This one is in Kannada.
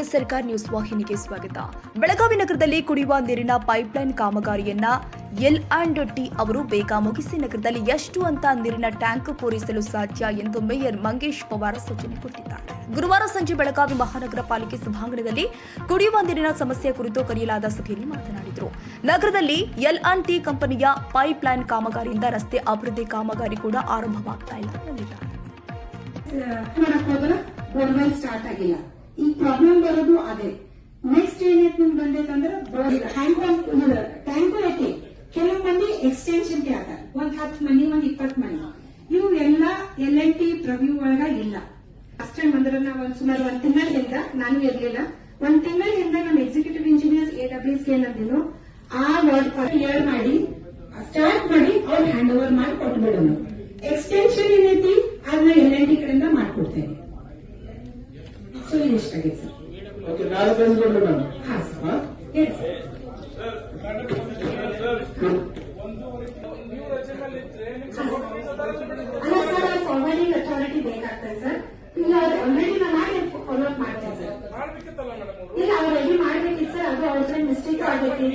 ಎಸ್ ಸರ್ಕಾರ್ ನ್ಯೂಸ್ ವಾಹಿನಿಗೆ ಸ್ವಾಗತ. ಬೆಳಗಾವಿ ನಗರದಲ್ಲಿ ಕುಡಿಯುವ ನೀರಿನ ಪೈಪ್ಲೈನ್ ಕಾಮಗಾರಿಯನ್ನ ಎಲ್ ಅಂಡ್ ಟಿ ಅವರು ಬೇಗ ಮುಗಿಸಿ ನಗರದಲ್ಲಿ ಎಷ್ಟು ಅಂತ ನೀರಿನ ಟ್ಯಾಂಕ್ ಪೂರೈಸಲು ಸಾಧ್ಯ ಎಂದು ಮೇಯರ್ ಮಂಗೇಶ್ ಪವಾರ್ ಸೂಚನೆ ಕೊಟ್ಟಿದ್ದಾರೆ. ಗುರುವಾರ ಸಂಜೆ ಬೆಳಗಾವಿ ಮಹಾನಗರ ಪಾಲಿಕೆ ಸಭಾಂಗಣದಲ್ಲಿ ಕುಡಿಯುವ ನೀರಿನ ಸಮಸ್ಯೆ ಕುರಿತು ಕರೆಯಲಾದ ಸಭೆಯಲ್ಲಿ ಮಾತನಾಡಿದರು. ನಗರದಲ್ಲಿ ಎಲ್ ಅಂಡ್ ಟಿ ಕಂಪನಿಯ ಪೈಪ್ಲೈನ್ ಕಾಮಗಾರಿಯಿಂದ ರಸ್ತೆ ಅಭಿವೃದ್ಧಿ ಕಾಮಗಾರಿ ಕೂಡ ಆರಂಭವಾಗ್ತಾ ಇಲ್ಲ ಈ ಪ್ರಾಬ್ಲಮ್ ಬರೋದು ಅದೇ. ನೆಕ್ಸ್ಟ್ ಏನೈತೆ ನಿಮ್ಗೆ ಬಂದೈತಂದ್ರೆ ಹ್ಯಾಂಡ್ ಟ್ಯಾಂಕು ಐತಿ. ಕೆಲವು ಮಂದಿ ಎಕ್ಸ್ಟೆನ್ಷನ್ ಕೇಳ್ತಾರ ಒಂದ್ ಹತ್ತು ಮನಿ ಒಂದ್ ಇಪ್ಪತ್ ಮನಿ ಇವು ಎಲ್ಲ ಎಲ್ ಎನ್ ಟಿ ಪ್ರವ್ಯೂ ಒಳಗ ಇಲ್ಲ. ಲಾಸ್ಟ್ ಟೈಮ್ ಅಂದ್ರೆ ನಾವು ಒಂದ್ ಸುಮಾರು ಒಂದ್ ತಿಂಗಳಿಂದ, ನಾನು ಇರ್ಲಿಲ್ಲ. ಒಂದ್ ತಿಂಗಳಿಂದ ನಮ್ಮ ಎಕ್ಸಿಕ್ಯೂಟಿವ್ ಇಂಜಿನಿಯರ್ಸ್ ಎ ಡಬ್ಲ್ಯೂಸ್ ಏನಂದಿದ್ರು, ಆ ವರ್ಡ್ ಕ್ಲಿಯರ್ ಮಾಡಿ ಸ್ಟಾರ್ಟ್ ಮಾಡಿ, ಅವ್ರು ಹ್ಯಾಂಡ್ ಓವರ್ ಮಾಡಿ ಕೊಟ್ಬಿಡೋಣ ಎಕ್ಸ್ಟೆನ್ಷನ್ ಏನೈತಿ ಅದನ್ನ ಎಲ್ ಎನ್ ಟಿ ಕಡೆಯಿಂದ ಮಾಡ್ಕೊಡ್ತೇವೆ. ಸೊ ಆಗಿದೆ ಸರ್ ಓಕೆ ನಾಳೆ ಕಳಿಸ್ಕೊಡ್ರಿ ನಾನು ಹಾ ಸರ್? ಹೇಳಿ ಸರ್. ಅಲ್ಲ ಸರ್ ಫಾರ್ವರ್ಡಿಂಗ್ ಅಥಾರಿಟಿ ಬೇಕಾಗ್ತದೆ ಸರ್. ಇಲ್ಲ ಆಲ್ರೆಡಿ ನಾವು ಮಾಡಿ ಫಾಲೋ ಅಪ್ ಮಾಡ್ತೇವೆ ಸರ್. ಇಲ್ಲ ಅವ್ರು ರೆಡಿ ಮಾಡ್ಬೇಕಿತ್ತು ಸರ್. ಅದು ಅವ್ರ ಮಿಸ್ಟೇಕ್ ಆಗೈತಿ